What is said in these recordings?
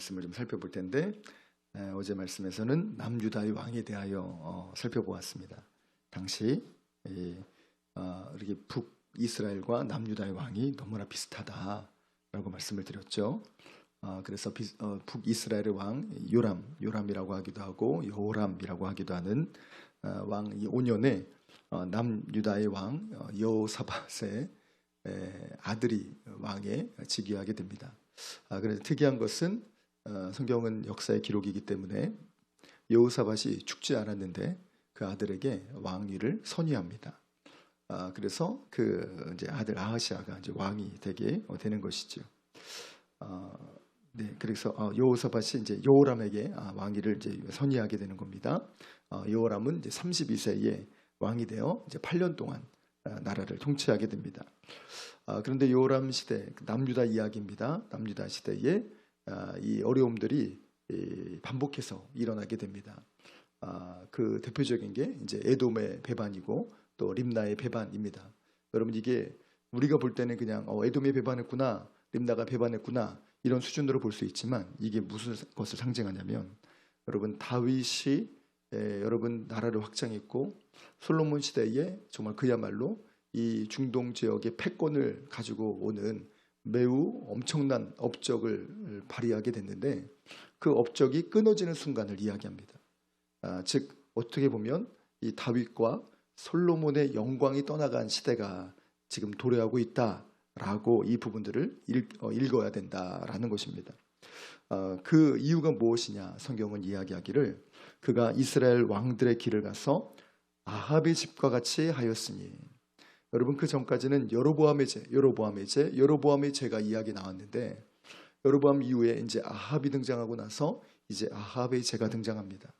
말씀을 좀 살펴볼 텐데 에, 어제 말씀에서는 남유다의 왕에 대하여 어, 살펴보았습니다. 당시 이, 어, 이렇게 북 이스라엘과 남유다의 왕이 너무나 비슷하다라고 말씀을 드렸죠. 어, 그래서 비- 어, 북이스라엘의 왕 요람, 요람이라고 하기도 하고 여호람이라고 하기도 하는 어, 왕이 5년에 어, 남유다의 왕 어, 여호사밧의 에, 아들이 왕에 즉위하게 됩니다. 아, 그래서 특이한 것은 어, 성경은 역사의 기록이기 때문에 여호사밧이 죽지 않았는데 그 아들에게 왕위를 선위합니다. 아, 그래서 그 이제 아들 아하시아가 이제 왕이 되게 어, 되는 것이죠. 어, 네, 그래서 어, 여호사밧이 이제 여호람에게 아, 왕위를 이제 선위하게 되는 겁니다. 어, 여호람은 이제 32세에 왕이 되어 이제 8년 동안 아, 나라를 통치하게 됩니다. 아, 그런데 여호람 시대 그 남유다 이야기입니다. 남유다 시대에 아, 이 어려움들이 이, 반복해서 일어나게 됩니다. 아, 그 대표적인 게 이제 에돔의 배반이고 또 림나의 배반입니다. 여러분 이게 우리가 볼 때는 그냥 어, 에돔이 배반했구나, 림나가 배반했구나 이런 수준으로 볼 수 있지만 이게 무슨 것을 상징하냐면 여러분 다윗이 에, 여러분 나라를 확장했고 솔로몬 시대에 정말 그야말로 이 중동 지역의 패권을 가지고 오는 매우 엄청난 업적을 발휘하게 됐는데 그 업적이 끊어지는 순간을 이야기합니다. 아, 즉 어떻게 보면 이 다윗과 솔로몬의 영광이 떠나간 시대가 지금 도래하고 있다라고 이 부분들을 읽, 어, 읽어야 된다라는 것입니다. 어, 그 이유가 무엇이냐? 성경은 이야기하기를 그가 이스라엘 왕들의 길을 가서 아합의 집과 같이 하였으니 여러분 그 전까지는 여로보암의 죄, 여로보암의 죄, 여로보암의 죄가 이야기 나왔는데 여로보암 이후에 이제 아합이 등장하고 나서 이제 아합의 죄가 등장합니다.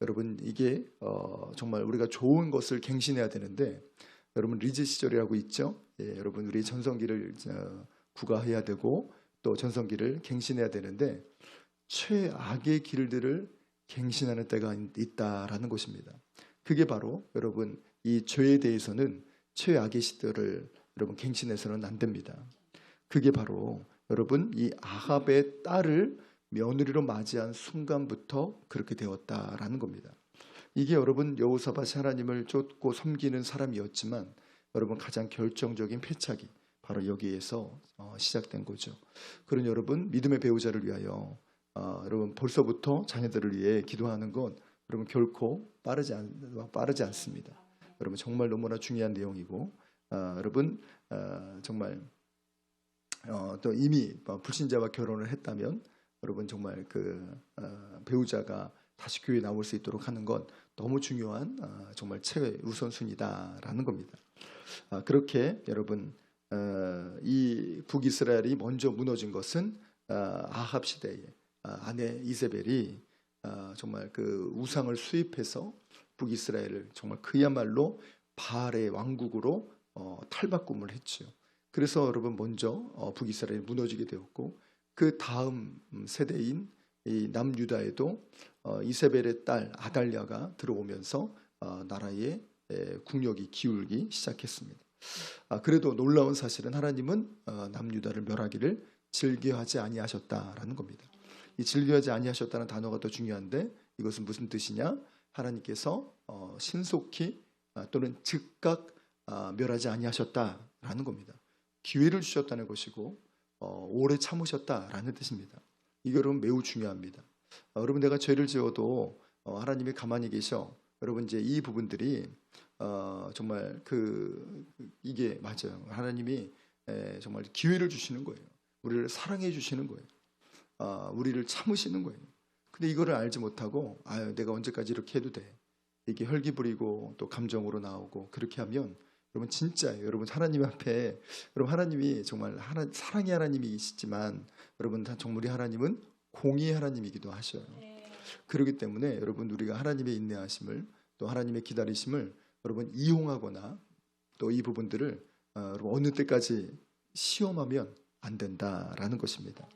여러분 이게 어, 정말 우리가 좋은 것을 갱신해야 되는데 여러분 리즈 시절이라고 있죠. 예, 여러분 우리 전성기를 어, 구가해야 되고 또 전성기를 갱신해야 되는데 최악의 길들을 갱신하는 때가 있다라는 것입니다. 그게 바로 여러분 이 죄에 대해서는 최악의 시대를 여러분 갱신해서는 안 됩니다. 그게 바로 여러분 이 아합의 딸을 며느리로 맞이한 순간부터 그렇게 되었다라는 겁니다. 이게 여러분 여호사밧이 하나님을 쫓고 섬기는 사람이었지만 여러분 가장 결정적인 패착이 바로 여기에서 어, 시작된 거죠. 그런 여러분 믿음의 배우자를 위하여 어, 여러분 벌써부터 자녀들을 위해 기도하는 건 여러분 결코 빠르지 않 빠르지 않습니다. 여러분 정말 너무나 중요한 내용이고 어, 여러분 어, 정말 어, 또 이미 뭐 불신자와 결혼을 했다면 여러분 정말 그 어, 배우자가 다시 교회에 나올 수 있도록 하는 건 너무 중요한 어, 정말 최우선순위다라는 겁니다. 아, 그렇게 여러분 어, 이 북이스라엘이 먼저 무너진 것은 어, 아합 시대에 아, 아내 이세벨이 어, 정말 그 우상을 수입해서 북이스라엘을 정말 그야말로 바알의 왕국으로 어, 탈바꿈을 했죠. 그래서 여러분 먼저 어, 북이스라엘이 무너지게 되었고 그 다음 세대인 이 남유다에도 어, 이세벨의 딸 아달랴가 들어오면서 어, 나라의 에, 국력이 기울기 시작했습니다. 아, 그래도 놀라운 사실은 하나님은 어, 남유다를 멸하기를 즐겨하지 아니하셨다라는 겁니다. 이 즐겨하지 아니하셨다는 단어가 더 중요한데 이것은 무슨 뜻이냐? 하나님께서 어, 신속히 아, 또는 즉각 아, 멸하지 아니하셨다라는 겁니다. 기회를 주셨다는 것이고 어, 오래 참으셨다라는 뜻입니다. 이게 여러분 매우 중요합니다. 어, 여러분 내가 죄를 지어도 어, 하나님이 가만히 계셔. 여러분 이제 이 부분들이 어, 정말 그 이게 맞아요. 하나님이 에, 정말 기회를 주시는 거예요. 우리를 사랑해 주시는 거예요. 아, 우리를 참으시는 거예요. 근데 이거를 알지 못하고 아유 내가 언제까지 이렇게 해도 돼. 이게 혈기 부리고 또 감정으로 나오고 그렇게 하면 여러분 진짜예요. 여러분 하나님 앞에 여러분 하나님이 정말 하나, 사랑의 하나님이시지만 여러분 다 우리 하나님은 공의 하나님이기도 하셔요. 그렇기 때문에 여러분 우리가 하나님의 인내하심을 또 하나님의 기다리심을 여러분 이용하거나 또 이 부분들을 어, 여러분 어느 때까지 시험하면 안 된다라는 것입니다.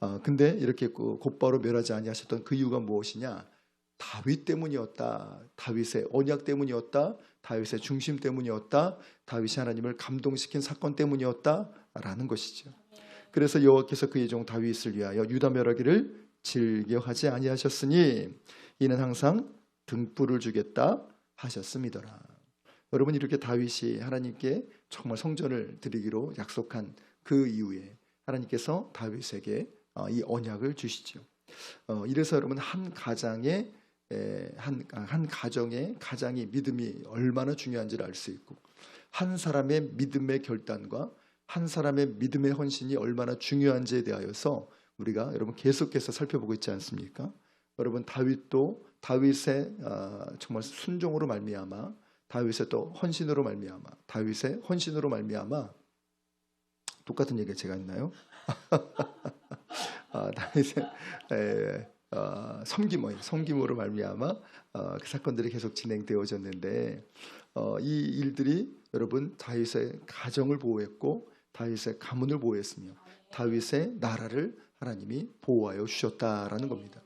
어, 근데 이렇게 그 곧바로 멸하지 아니하셨던 그 이유가 무엇이냐? 다윗 때문이었다. 다윗의 언약 때문이었다. 다윗의 중심 때문이었다. 다윗이 하나님을 감동시킨 사건 때문이었다라는 것이죠. 그래서 여호와께서 그의 종 다윗을 위하여 유다 멸하기를 즐겨하지 아니하셨으니 이는 항상 등불을 주겠다 하셨음이더라. 여러분 이렇게 다윗이 하나님께 정말 성전을 드리기로 약속한 그 이후에 하나님께서 다윗에게 어, 이 언약을 주시죠. 어, 이래서 여러분 한 가장의 에, 한, 한 가정의 가장이 믿음이 얼마나 중요한지를 알 수 있고 한 사람의 믿음의 결단과 한 사람의 믿음의 헌신이 얼마나 중요한지에 대하여서 우리가 여러분 계속해서 살펴보고 있지 않습니까? 여러분 다윗도 다윗의 아, 정말 순종으로 말미암아 다윗의 또 헌신으로 말미암아 다윗의 헌신으로 말미암아 똑같은 얘기가 제가 있나요? 아, 다윗의 에, 어, 섬김의 섬김으로 말미암아 어, 그 사건들이 계속 진행되어졌는데 어, 이 일들이 여러분 다윗의 가정을 보호했고 다윗의 가문을 보호했으며 다윗의 나라를 하나님이 보호하여 주셨다라는 겁니다.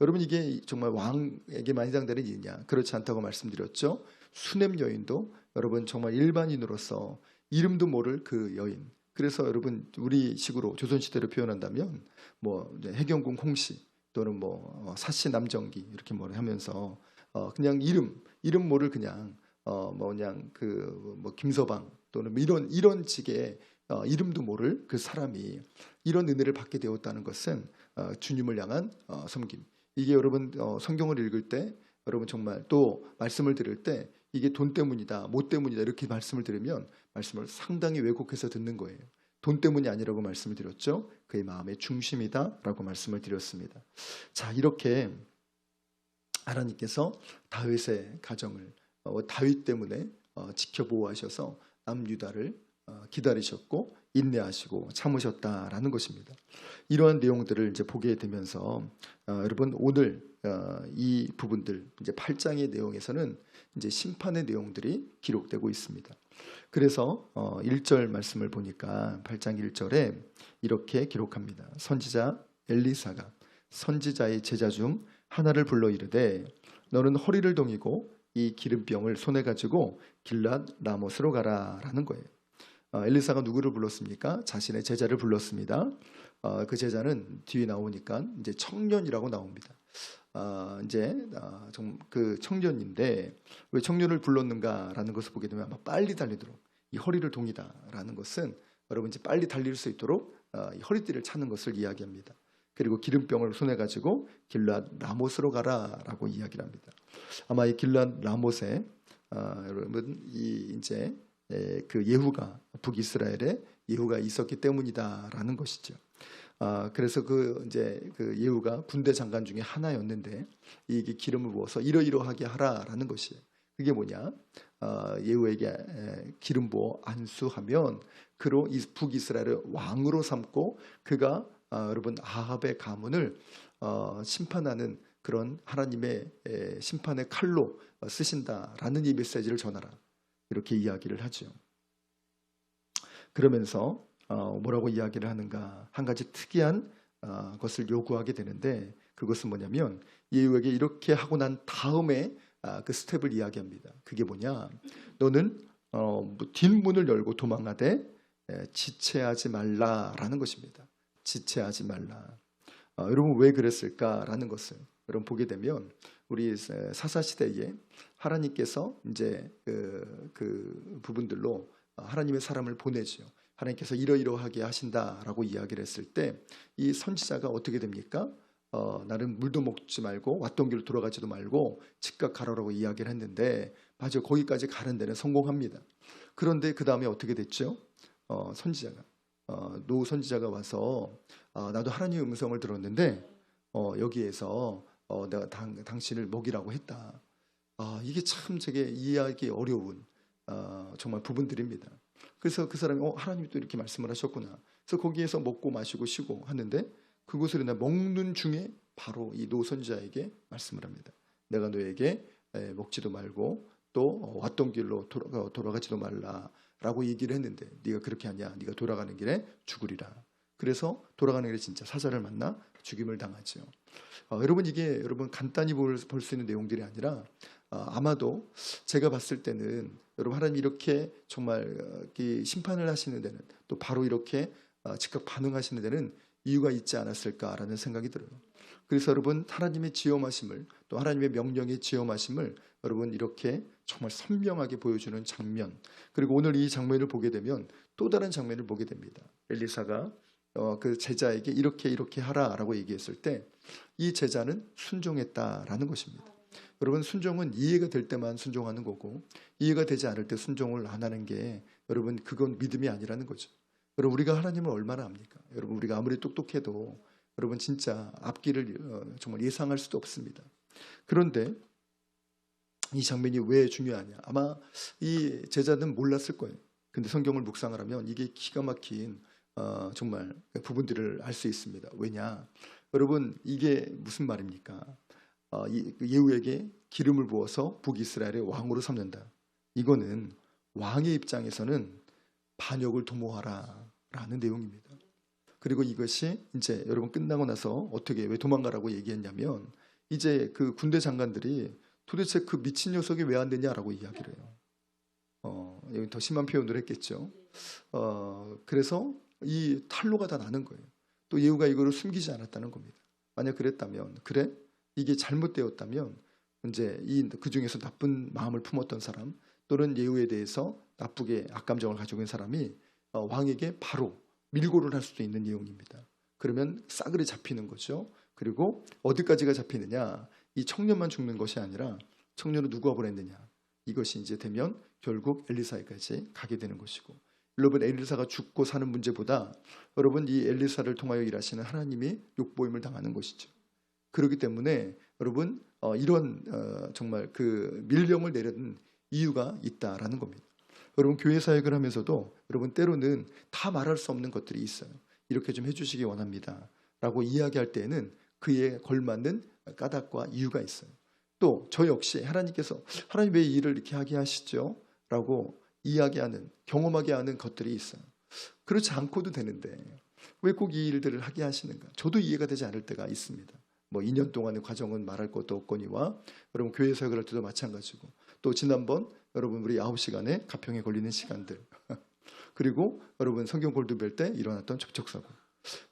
여러분 이게 정말 왕에게만 해당되는 일이냐? 그렇지 않다고 말씀드렸죠. 수냄 여인도 여러분 정말 일반인으로서 이름도 모를 그 여인. 그래서 여러분 우리 식으로 조선 시대로 표현한다면 뭐 해경궁 홍씨 또는 뭐 어, 사씨 남정기 이렇게 뭐 하면서 어 그냥 이름 이름 모를 그냥 어뭐 그냥 그 뭐 김서방 또는 뭐 이런 이런 식의 어, 이름도 모를 그 사람이 이런 은혜를 받게 되었다는 것은 어, 주님을 향한 어, 섬김. 이게 여러분 어, 성경을 읽을 때 여러분 정말 또 말씀을 들을 때 이게 돈 때문이다, 뭐 때문이다 이렇게 말씀을 들으면 말씀을 상당히 왜곡해서 듣는 거예요. 돈 때문이 아니라고 말씀을 드렸죠. 그의 마음의 중심이다라고 말씀을 드렸습니다. 자 이렇게 하나님께서 다윗의 가정을 어, 다윗 때문에 어, 지켜보호하셔서 남유다를 어, 기다리셨고 인내하시고 참으셨다라는 것입니다. 이러한 내용들을 이제 보게 되면서 어, 여러분 오늘 어, 이 부분들 이제 8장의 내용에서는 이제 심판의 내용들이 기록되고 있습니다. 그래서 어, 1절 말씀을 보니까 8장 1절에 이렇게 기록합니다. 선지자 엘리사가 선지자의 제자 중 하나를 불러 이르되 너는 허리를 동이고 이 기름병을 손에 가지고 길랏 라못으로 가라라는 거예요. 어, 엘리사가 누구를 불렀습니까? 자신의 제자를 불렀습니다. 어, 그 제자는 뒤에 나오니까 이제 청년이라고 나옵니다. 아, 이제 아, 좀그 청년인데 왜 청년을 불렀는가라는 것을 보게 되면 아마 빨리 달리도록 이 허리를 동이다라는 것은 여러분 이제 빨리 달릴 수 있도록 아, 이 허리띠를 차는 것을 이야기합니다. 그리고 기름병을 손에 가지고 길랏 라못으로 가라라고 이야기를 합니다. 아마 이 길랏 라못에 아, 여러분 이 이제 에, 그 예후가 북이스라엘에 예후가 있었기 때문이다라는 것이죠. 아, 그래서 그 이제 그 예후가 군대 장관 중에 하나였는데 이게 기름을 부어서 이러이러하게 하라라는 것이에요. 그게 뭐냐? 아, 예후에게 에, 기름 부어 안수하면 그로 이 북이스라엘을 왕으로 삼고 그가 아, 여러분 아합의 가문을 어, 심판하는 그런 하나님의 에, 심판의 칼로 어, 쓰신다라는 이 메시지를 전하라 이렇게 이야기를 하죠. 그러면서 어, 뭐라고 이야기를 하는가 한 가지 특이한 어, 것을 요구하게 되는데 그것은 뭐냐면 예후에게 이렇게 하고 난 다음에 아, 그 스텝을 이야기합니다. 그게 뭐냐? 너는 어, 뭐 뒷문을 열고 도망하되 에, 지체하지 말라라는 것입니다. 지체하지 말라. 어, 여러분 왜 그랬을까라는 것을 여러분 보게 되면 우리 사사 시대에 하나님께서 이제 그, 그 부분들로 하나님의 사람을 보내죠. 하나님께서 이러이러하게 하신다라고 이야기를 했을 때 이 선지자가 어떻게 됩니까? 어, 나는 물도 먹지 말고 왔던 길로 돌아가지도 말고 즉각 가라라고 이야기를 했는데 맞아 거기까지 가는 데는 성공합니다. 그런데 그 다음에 어떻게 됐죠? 어, 선지자가 어, 노 선지자가 와서 어, 나도 하나님의 음성을 들었는데 어, 여기에서 어, 내가 당, 당신을 먹이라고 했다. 아, 이게 참 되게 이해하기 어려운 어, 정말 부분들입니다. 그래서 그 사람이 어, 하나님이 또 이렇게 말씀을 하셨구나. 그래서 거기에서 먹고 마시고 쉬고 하는데 그곳을 나 먹는 중에 바로 이 노선자에게 말씀을 합니다. 내가 너에게 에, 먹지도 말고 또 어, 왔던 길로 돌아, 돌아가지도 말라라고 얘기를 했는데 네가 그렇게 하냐? 네가 돌아가는 길에 죽으리라. 그래서 돌아가는 길에 진짜 사자를 만나 죽임을 당하죠. 어, 여러분 이게 여러분 간단히 볼 수 있는 내용들이 아니라 어, 아마도 제가 봤을 때는 여러분 하나님 이렇게 정말 어, 이 심판을 하시는 데는 또 바로 이렇게 어, 즉각 반응하시는 데는 이유가 있지 않았을까라는 생각이 들어요. 그래서 여러분 하나님의 지엄하심을 또 하나님의 명령의 지엄하심을 여러분 이렇게 정말 선명하게 보여주는 장면 그리고 오늘 이 장면을 보게 되면 또 다른 장면을 보게 됩니다. 엘리사가 어, 그 제자에게 이렇게 이렇게 하라라고 얘기했을 때 이 제자는 순종했다라는 것입니다. 여러분 순종은 이해가 될 때만 순종하는 거고 이해가 되지 않을 때 순종을 안 하는 게 여러분 그건 믿음이 아니라는 거죠. 여러분 우리가 하나님을 얼마나 압니까? 여러분 우리가 아무리 똑똑해도 여러분 진짜 앞길을 어, 정말 예상할 수도 없습니다. 그런데 이 장면이 왜 중요하냐? 아마 이 제자는 몰랐을 거예요. 근데 성경을 묵상을 하면 이게 기가 막힌 어, 정말 부분들을 알 수 있습니다. 왜냐? 여러분 이게 무슨 말입니까? 어, 이- 그 예후에게 기름을 부어서 북이스라엘의 왕으로 삼는다. 이거는 왕의 입장에서는 반역을 도모하라 라는 내용입니다. 그리고 이것이 이제 여러분 끝나고 나서 어떻게 왜 도망가라고 얘기했냐면 이제 그 군대 장관들이 도대체 그 미친 녀석이 왜 안 되냐라고 이야기를 해요. 어, 여기 더 심한 표현을 했겠죠. 어, 그래서 이 탈로가 다 나는 거예요. 또 예후가 이거를 숨기지 않았다는 겁니다. 만약 그랬다면 그래 이게 잘못되었다면 이제 이 그 중에서 나쁜 마음을 품었던 사람 또는 예후에 대해서 나쁘게 악감정을 가지고 있는 사람이 어, 왕에게 바로 밀고를 할 수도 있는 내용입니다. 그러면 싸그리 잡히는 거죠. 그리고 어디까지가 잡히느냐? 이 청년만 죽는 것이 아니라 청년을 누가 보냈느냐? 이것이 이제 되면 결국 엘리사에까지 가게 되는 것이고 여러분 엘리사가 죽고 사는 문제보다 여러분 이 엘리사를 통하여 일하시는 하나님이 욕보임을 당하는 것이죠. 그렇기 때문에 여러분 어, 이런 어, 정말 그 밀령을 내려는 이유가 있다라는 겁니다. 여러분 교회 사역을 하면서도 여러분 때로는 다 말할 수 없는 것들이 있어요. 이렇게 좀 해주시기 원합니다.라고 이야기할 때에는 그에 걸맞는 까닭과 이유가 있어요. 또 저 역시 하나님께서 하나님 왜이 일을 이렇게 하게 하시죠?라고 이야기하는 경험하게 하는 것들이 있어요. 그렇지 않고도 되는데 왜 꼭 이 일들을 하게 하시는가? 저도 이해가 되지 않을 때가 있습니다. 뭐 2년 동안의 과정은 말할 것도 없거니와 여러분 교회 사역을 할 때도 마찬가지고 또 지난번 여러분 우리 9시간에 가평에 걸리는 시간들. 그리고 여러분 성경 골드벨 때 일어났던 접촉사고.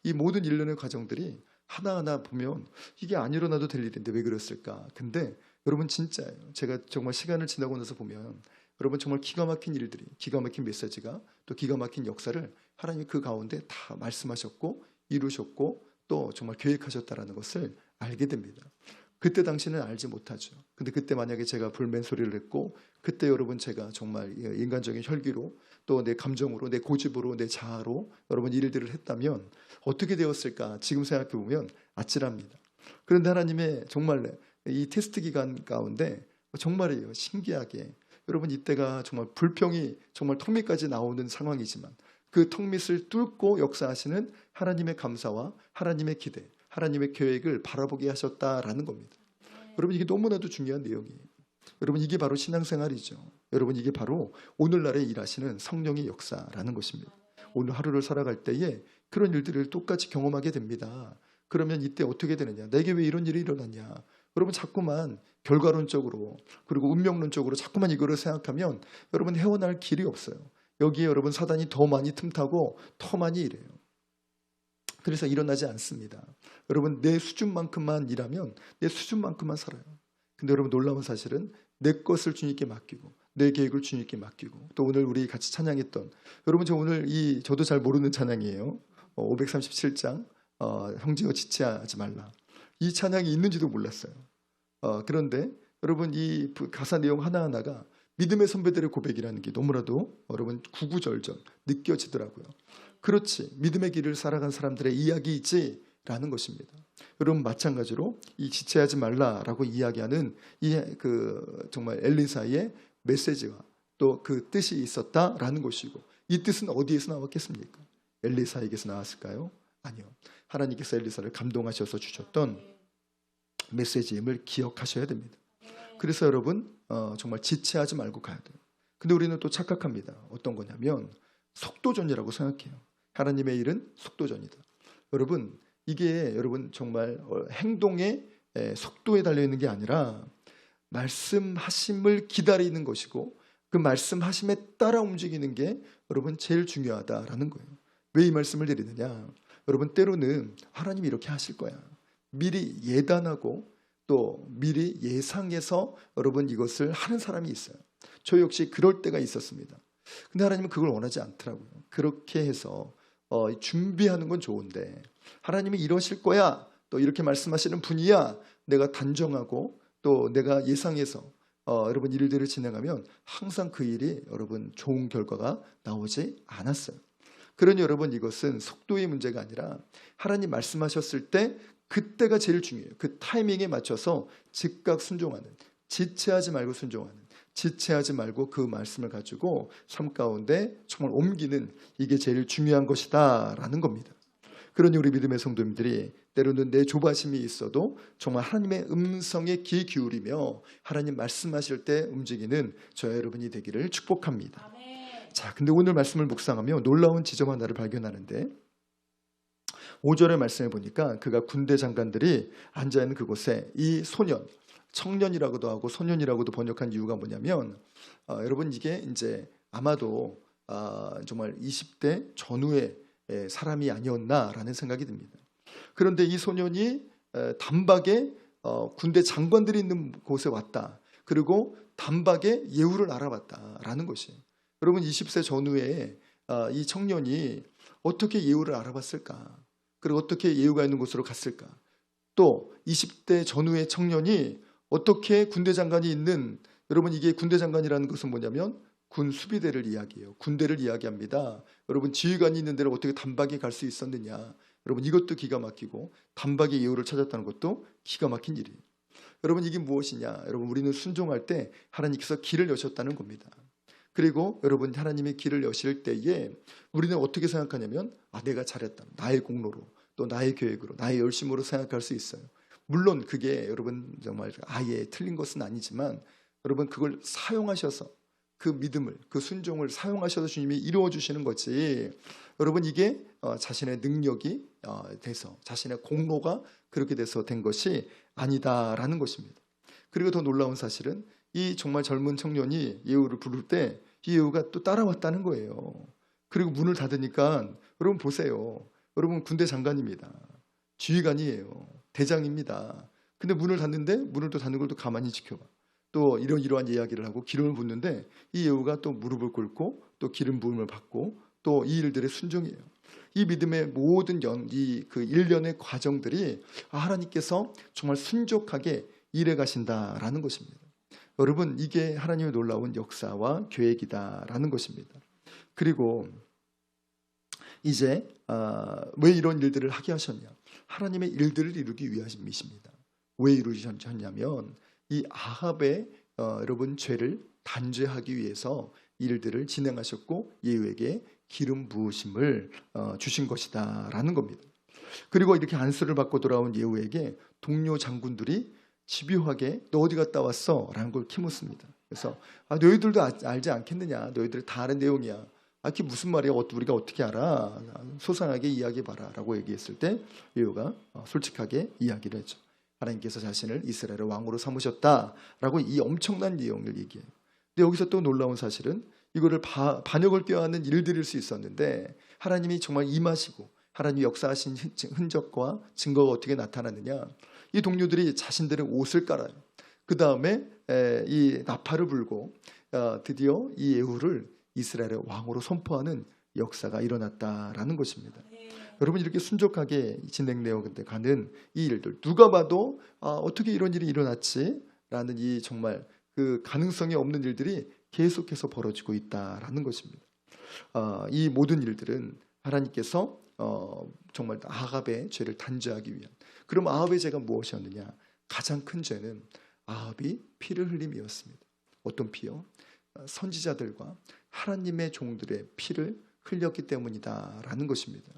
이 모든 일련의 과정들이 하나하나 보면 이게 안 일어나도 될 일인데 왜 그랬을까? 근데 여러분 진짜예요. 제가 정말 시간을 지나고 나서 보면 여러분 정말 기가 막힌 일들이 기가 막힌 메시지가 또 기가 막힌 역사를 하나님이 그 가운데 다 말씀하셨고 이루셨고 또 정말 계획하셨다라는 것을 알게 됩니다. 그때 당시는 알지 못하죠. 근데 그때 만약에 제가 불맨 소리를 했고 그때 여러분 제가 정말 인간적인 혈기로 또 내 감정으로 내 고집으로 내 자아로 여러분 일들을 했다면 어떻게 되었을까 지금 생각해 보면 아찔합니다. 그런데 하나님의 정말 이 테스트 기간 가운데 정말이에요 신기하게 여러분 이때가 정말 불평이 정말 턱밑까지 나오는 상황이지만 그 턱밑을 뚫고 역사하시는 하나님의 감사와 하나님의 기대, 하나님의 계획을 바라보게 하셨다라는 겁니다. 여러분 이게 너무나도 중요한 내용이에요. 여러분 이게 바로 신앙생활이죠. 여러분 이게 바로 오늘날에 일하시는 성령의 역사라는 것입니다. 오늘 하루를 살아갈 때에 그런 일들을 똑같이 경험하게 됩니다. 그러면 이때 어떻게 되느냐? 내게 왜 이런 일이 일어났냐? 여러분 자꾸만 결과론적으로 그리고 운명론적으로 자꾸만 이거를 생각하면 여러분 헤어날 길이 없어요. 여기에 여러분 사단이 더 많이 틈타고 더 많이 일해요. 그래서 일어나지 않습니다. 여러분 내 수준만큼만 일하면 내 수준만큼만 살아요. 근데 여러분 놀라운 사실은 내 것을 주님께 맡기고 내 계획을 주님께 맡기고 또 오늘 우리 같이 찬양했던 여러분 저 오늘 이 저도 잘 모르는 찬양이에요. 어, 537장 어, 형제여 지체하지 말라. 이 찬양이 있는지도 몰랐어요. 어, 그런데 여러분 이 가사 내용 하나하나가 믿음의 선배들의 고백이라는 게 너무나도 여러분 구구절절 느껴지더라고요. 그렇지 믿음의 길을 살아간 사람들의 이야기이지 라는 것입니다. 여러분 마찬가지로 이 지체하지 말라라고 이야기하는 이 그 정말 엘리사의 메시지와 또 그 뜻이 있었다라는 것이고 이 뜻은 어디에서 나왔겠습니까? 엘리사에게서 나왔을까요? 아니요. 하나님께서 엘리사를 감동하셔서 주셨던 메시지임을 기억하셔야 됩니다. 그래서 여러분 어, 정말 지체하지 말고 가야 돼요. 근데 우리는 또 착각합니다. 어떤 거냐면 속도전이라고 생각해요. 하나님의 일은 속도전이다. 여러분 이게 여러분 정말 어, 행동의 에, 속도에 달려 있는 게 아니라 말씀하심을 기다리는 것이고 그 말씀하심에 따라 움직이는 게 여러분 제일 중요하다라는 거예요. 왜 이 말씀을 드리느냐? 여러분 때로는 하나님이 이렇게 하실 거야. 미리 예단하고 또 미리 예상해서 여러분 이것을 하는 사람이 있어요. 저 역시 그럴 때가 있었습니다. 근데 하나님은 그걸 원하지 않더라고요. 그렇게 해서 어, 준비하는 건 좋은데 하나님이 이러실 거야. 또 이렇게 말씀하시는 분이야. 내가 단정하고 또 내가 예상해서 어, 여러분 일들을 진행하면 항상 그 일이 여러분 좋은 결과가 나오지 않았어요. 그러니 여러분 이것은 속도의 문제가 아니라 하나님 말씀하셨을 때 그때가 제일 중요해요. 그 타이밍에 맞춰서 즉각 순종하는 지체하지 말고 순종하는 지체하지 말고 그 말씀을 가지고 삶 가운데 정말 옮기는 이게 제일 중요한 것이다 라는 겁니다. 그러니 우리 믿음의 성도님들이 때로는 내 조바심이 있어도 정말 하나님의 음성에 귀 기울이며 하나님 말씀하실 때 움직이는 저와 여러분이 되기를 축복합니다. 아멘. 자, 근데 오늘 말씀을 묵상하며 놀라운 지점 하나를 발견하는데 5절의 말씀에 보니까 그가 군대 장관들이 앉아 있는 그곳에 이 소년, 청년이라고도 하고 소년이라고도 번역한 이유가 뭐냐면 어, 여러분 이게 이제 아마도 아, 정말 20대 전후의 에, 사람이 아니었나라는 생각이 듭니다. 그런데 이 소년이 에, 단박에 어, 군대 장관들이 있는 곳에 왔다. 그리고 단박에 예우를 알아봤다라는 것이. 여러분 20세 전후에 아, 이 청년이 어떻게 예우를 알아봤을까? 그리고 어떻게 예우가 있는 곳으로 갔을까? 또 20대 전후의 청년이 어떻게 군대 장관이 있는 여러분 이게 군대 장관이라는 것은 뭐냐면 군 수비대를 이야기해요. 군대를 이야기합니다. 여러분 지휘관이 있는 데를 어떻게 단박에 갈 수 있었느냐? 여러분 이것도 기가 막히고 단박에 예우를 찾았다는 것도 기가 막힌 일이에요. 여러분 이게 무엇이냐? 여러분 우리는 순종할 때 하나님께서 길을 여셨다는 겁니다. 그리고 여러분 하나님의 길을 여실 때에 우리는 어떻게 생각하냐면 아 내가 잘했다. 나의 공로로 또 나의 계획으로 나의 열심으로 생각할 수 있어요. 물론 그게 여러분 정말 아예 틀린 것은 아니지만 여러분 그걸 사용하셔서 그 믿음을 그 순종을 사용하셔서 주님이 이루어 주시는 거지. 여러분 이게 어, 자신의 능력이 어, 돼서 자신의 공로가 그렇게 돼서 된 것이 아니다라는 것입니다. 그리고 더 놀라운 사실은 이 정말 젊은 청년이 예우를 부를 때 이 예우가 또 따라왔다는 거예요. 그리고 문을 닫으니까 여러분 보세요. 여러분 군대 장관입니다. 지휘관이에요. 대장입니다. 근데 문을 닫는데 문을 또 닫는 걸 또 가만히 지켜봐. 또 이런 이러한 이야기를 하고 기름을 붓는데 이 예우가 또 무릎을 꿇고 또 기름 부음을 받고 또 이 일들의 순종이에요. 이 믿음의 모든 연, 이그 일련의 과정들이 아, 하나님께서 정말 순종하게 일해 가신다라는 것입니다. 여러분 이게 하나님의 놀라운 역사와 계획이다라는 것입니다. 그리고 이제 아, 왜 이런 일들을 하게 하셨냐? 하나님의 일들을 이루기 위함이십니다. 왜 이루셨냐면 이 아합의 어, 여러분 죄를 단죄하기 위해서 일들을 진행하셨고 예후에게 기름 부으심을 어, 주신 것이다라는 겁니다. 그리고 이렇게 안수를 받고 돌아온 예후에게 동료 장군들이 집요하게 너 어디 갔다 왔어? 라는 걸 키묻습니다. 그래서 아, 너희들도 아- 알지 않겠느냐? 너희들 다 아는 내용이야. 아, 그게 무슨 말이야? 어, 우리가 어떻게 알아? 소상하게 이야기해봐라. 라고 얘기했을 때 예후가 어, 솔직하게 이야기를 했죠. 하나님께서 자신을 이스라엘의 왕으로 삼으셨다 라고 이 엄청난 내용을 얘기해요. 근데 여기서 또 놀라운 사실은 이거를 바- 반역을 꾀하는 일들일 수 있었는데 하나님이 정말 임하시고 하나님이 역사하신 흔- 흔적과 증거가 어떻게 나타나느냐? 이 동료들이 자신들의 옷을 깔아요. 그 다음에 이 나팔을 불고 어, 드디어 이 예후를 이스라엘의 왕으로 선포하는 역사가 일어났다라는 것입니다. 네. 여러분 이렇게 순적하게 진행되어 가는 이 일들 누가 봐도 아, 어떻게 이런 일이 일어났지라는 이 정말 그 가능성이 없는 일들이 계속해서 벌어지고 있다라는 것입니다. 아, 이 모든 일들은 하나님께서 어, 정말 아합의 죄를 단죄하기 위한. 그럼 아합의 죄가 무엇이었느냐? 가장 큰 죄는 아합이 피를 흘림이었습니다. 어떤 피요? 어, 선지자들과 하나님의 종들의 피를 흘렸기 때문이다라는 것입니다.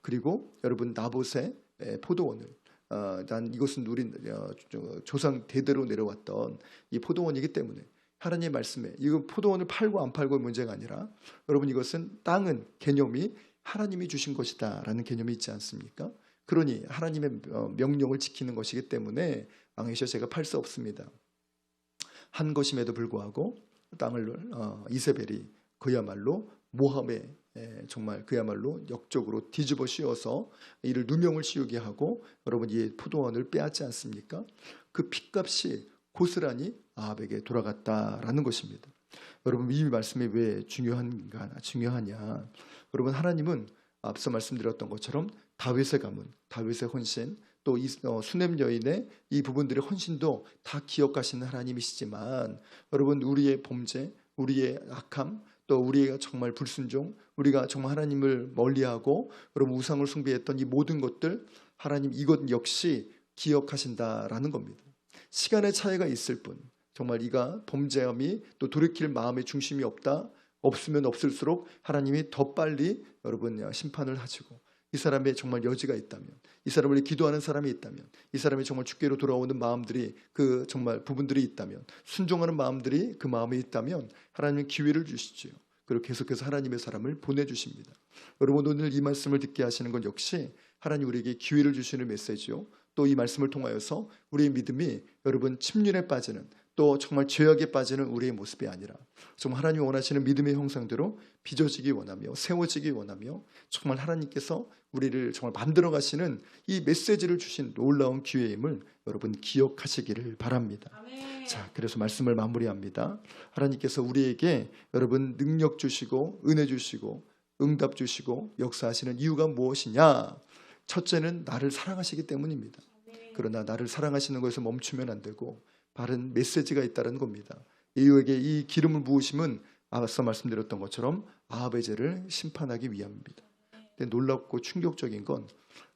그리고 여러분 나봇의 에, 포도원을 어, 난 이것은 우리 어, 조- 조상 대대로 내려왔던 이 포도원이기 때문에 하나님의 말씀에 이거 포도원을 팔고 안 팔고의 문제가 아니라 여러분 이것은 땅은 개념이 하나님이 주신 것이다라는 개념이 있지 않습니까? 그러니 하나님의 어, 명령을 지키는 것이기 때문에 왕이셔 제가 팔 수 없습니다. 한 것임에도 불구하고 땅을 어, 이세벨이 그야말로 모함의 예, 정말 그야말로 역적으로 뒤집어 씌워서 이를 누명을 씌우게 하고 여러분 이 포도원을 빼앗지 않습니까? 그 핏값이 고스란히 아합에게 돌아갔다라는 것입니다. 여러분 이 말씀이 왜 중요한가 중요하냐? 여러분 하나님은 앞서 말씀드렸던 것처럼 다윗의 가문, 다윗의 헌신, 또 이, 어, 수냄 여인의 이 부분들의 헌신도 다 기억하시는 하나님이시지만 여러분 우리의 범죄, 우리의 악함, 또 우리가 정말 불순종, 우리가 정말 하나님을 멀리하고 여러분 우상을 숭배했던 이 모든 것들 하나님 이것 역시 기억하신다라는 겁니다. 시간의 차이가 있을 뿐 정말 이가 범죄함이 또 돌이킬 마음의 중심이 없다 없으면 없을수록 하나님이 더 빨리 여러분 심판을 하시고 이 사람의 정말 여지가 있다면 이 사람을 기도하는 사람이 있다면 이 사람이 정말 주께로 돌아오는 마음들이 그 정말 부분들이 있다면 순종하는 마음들이 그 마음에 있다면 하나님은 기회를 주시지요. 그리고 계속해서 하나님의 사람을 보내주십니다. 여러분 오늘 이 말씀을 듣게 하시는 건 역시 하나님 우리에게 기회를 주시는 메시지요. 또 이 말씀을 통하여서 우리의 믿음이 여러분 침륜에 빠지는 또 정말 죄악에 빠지는 우리의 모습이 아니라 정말 하나님이 원하시는 믿음의 형상대로 빚어지기 원하며 세워지기 원하며 정말 하나님께서 우리를 정말 만들어 가시는 이 메시지를 주신 놀라운 기회임을 여러분 기억하시기를 바랍니다. 아멘. 자, 그래서 말씀을 마무리합니다. 하나님께서 우리에게 여러분 능력 주시고 은혜 주시고 응답 주시고 역사하시는 이유가 무엇이냐? 첫째는 나를 사랑하시기 때문입니다. 그러나 나를 사랑하시는 것에서 멈추면 안 되고 바른 메시지가 있다는 겁니다. 이유에게 이 기름을 부으심은 앞서 말씀드렸던 것처럼 아합의 죄를 심판하기 위함입니다. 근데 놀랍고 충격적인 건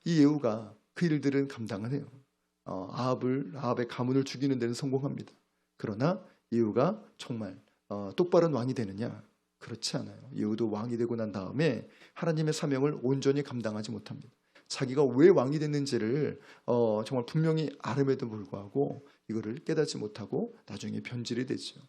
이 예후가 그 일들은 감당을 해요. 어, 아합을 아합의 가문을 죽이는 데는 성공합니다. 그러나 예후가 정말 어, 똑바른 왕이 되느냐? 그렇지 않아요. 예후도 왕이 되고 난 다음에 하나님의 사명을 온전히 감당하지 못합니다. 자기가 왜 왕이 됐는지를 어, 정말 분명히 아름에도 불구하고 이거를 깨닫지 못하고 나중에 변질이 되죠.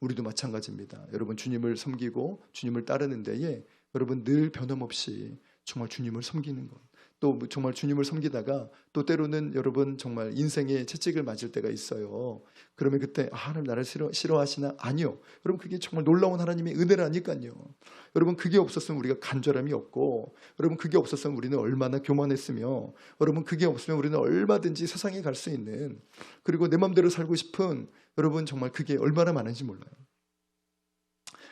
우리도 마찬가지입니다. 여러분 주님을 섬기고 주님을 따르는 데에 여러분 늘 변함없이 정말 주님을 섬기는 것. 또 정말 주님을 섬기다가 또 때로는 여러분 정말 인생의 채찍을 맞을 때가 있어요. 그러면 그때 아, 하나님 나를 싫어, 싫어하시나? 아니요. 여러분 그게 정말 놀라운 하나님의 은혜라니까요. 여러분 그게 없었으면 우리가 간절함이 없고 여러분 그게 없었으면 우리는 얼마나 교만했으며 여러분 그게 없으면 우리는 얼마든지 세상에 갈 수 있는 그리고 내 마음대로 살고 싶은 여러분 정말 그게 얼마나 많은지 몰라요.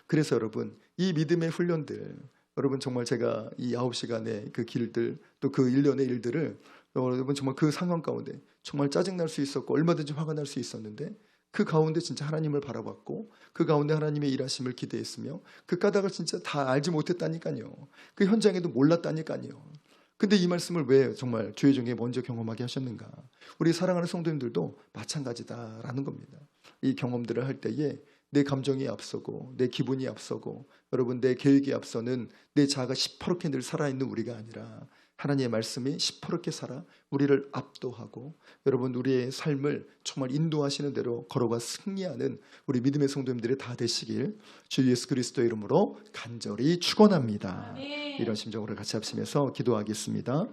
그래서 여러분 이 믿음의 훈련들 여러분 정말 제가 이 아홉 시간의 그 길들 또 그 일련의 일들을 여러분 정말 그 상황 가운데 정말 짜증 날 수 있었고 얼마든지 화가 날 수 있었는데 그 가운데 진짜 하나님을 바라봤고 그 가운데 하나님의 일하심을 기대했으며 그 까닭을 진짜 다 알지 못했다니까요. 그 현장에도 몰랐다니까요. 근데 이 말씀을 왜 정말 주의 중에 먼저 경험하게 하셨는가? 우리 사랑하는 성도님들도 마찬가지다라는 겁니다. 이 경험들을 할 때에 내 감정이 앞서고 내 기분이 앞서고 여러분 내 계획이 앞서는 내 자아가 시퍼렇게 늘 살아있는 우리가 아니라 하나님의 말씀이 시퍼렇게 살아 우리를 압도하고 여러분 우리의 삶을 정말 인도하시는 대로 걸어가 승리하는 우리 믿음의 성도님들이 다 되시길 주 예수 그리스도 의 이름으로 간절히 축원합니다. 이런 심정으로 같이 합심해서 기도하겠습니다.